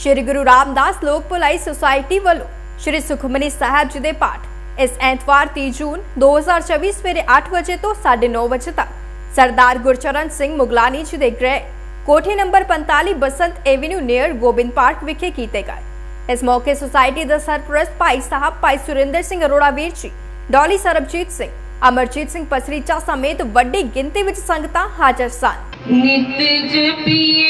ਸ਼੍ਰੀ ਗੁਰੂ ਰਾਮਦਾਸ ਲੋਕ ਭਲਾਈ ਸੁਸਾਇਟੀ ਵੱਲੋਂ ਸ਼੍ਰੀ ਸੁਖਮਨੀ ਸਾਹਿਬ ਜੀ ਦੇ ਪਾਠ ਇਸ ਐਤਵਾਰ 30 ਜੂਨ 2024 ਸਵੇਰੇ 8 ਵਜੇ ਤੋਂ 9:30 ਵਜੇ ਤੱਕ ਸਰਦਾਰ ਗੁਰਚਰਨ ਸਿੰਘ ਮੁਗਲਾਨੀ ਜੀ ਦੇ ਗ੍ਰਹਿ ਕੋਠੀ number 45 Basant avenue near Gobind park ਵਿਖੇ ਕੀਤੇ ਗਏ। ਇਸ ਮੌਕੇ ਸੁਸਾਇਟੀ ਦੇ ਸਰਪ੍ਰਸਤ ਭਾਈ ਸਾਹਿਬ, ਭਾਈ ਸੁਰਿੰਦਰ ਸਿੰਘ ਅਰੋੜਾ ਵੀਰ ਜੀ, ਡੋਲੀ ਸਰਬਜੀਤ ਸਿੰਘ, ਅਮਰਜੀਤ ਸਿੰਘ ਪਸਰੀਚਾ ਸਮੇਤ ਵੱਡੀ ਗਿਣਤੀ ਵਿੱਚ ਸੰਗਤਾਂ ਹਾਜ਼ਰ ਸਨ। ਨਿਤ ਜਪੀਏ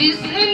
diz